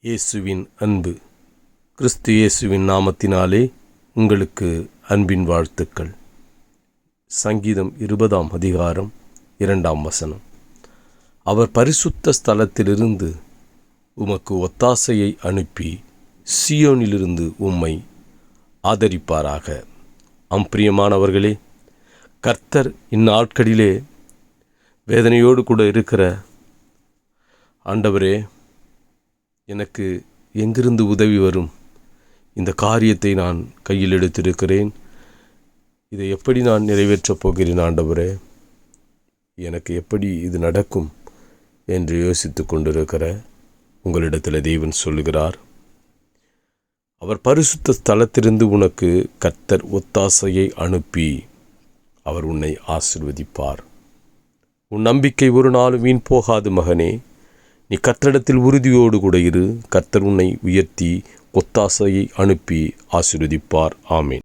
இயேசுவின் அன்பு. கிறிஸ்து இயேசுவின் நாமத்தினாலே உங்களுக்கு அன்பின் வாழ்த்துக்கள். சங்கீதம் இருபதாம் அதிகாரம் இரண்டாம் வசனம். அவர் பரிசுத்த ஸ்தலத்திலிருந்து உமக்கு ஒத்தாசையை அனுப்பி சியோனிலிருந்து உம்மை ஆதரிப்பாராக. அம்பிரியமானவர்களே கர்த்தர் இந்நாட்களிலே வேதனையோடு கூட இருக்கிற ஆண்டவரே எனக்கு எங்கிருந்து உதவி வரும்? இந்த காரியத்தை நான் கையில் எடுத்திருக்கிறேன். இதை எப்படி நான் நிறைவேற்றப் போகிறேன் ஆண்டவரே? எனக்கு எப்படி இது நடக்கும் என்று யோசித்து கொண்டிருக்கிற உங்களிடத்தில் தேவன் சொல்லுகிறார். அவர் பரிசுத்த ஸ்தலத்திலிருந்து உனக்கு கர்த்தர் ஒத்தாசையை அனுப்பி அவர் உன்னை ஆசிர்வதிப்பார். உன் நம்பிக்கை ஒரு நாளும் வீண் போகாது மகனே. நீ கர்த்தரிடத்தில் உறுதியோடு கூட இரு. கர்த்தர் உன்னை உயர்த்தி ஒத்தாசையை அனுப்பி ஆசிர்வதிப்பார். ஆமீன்.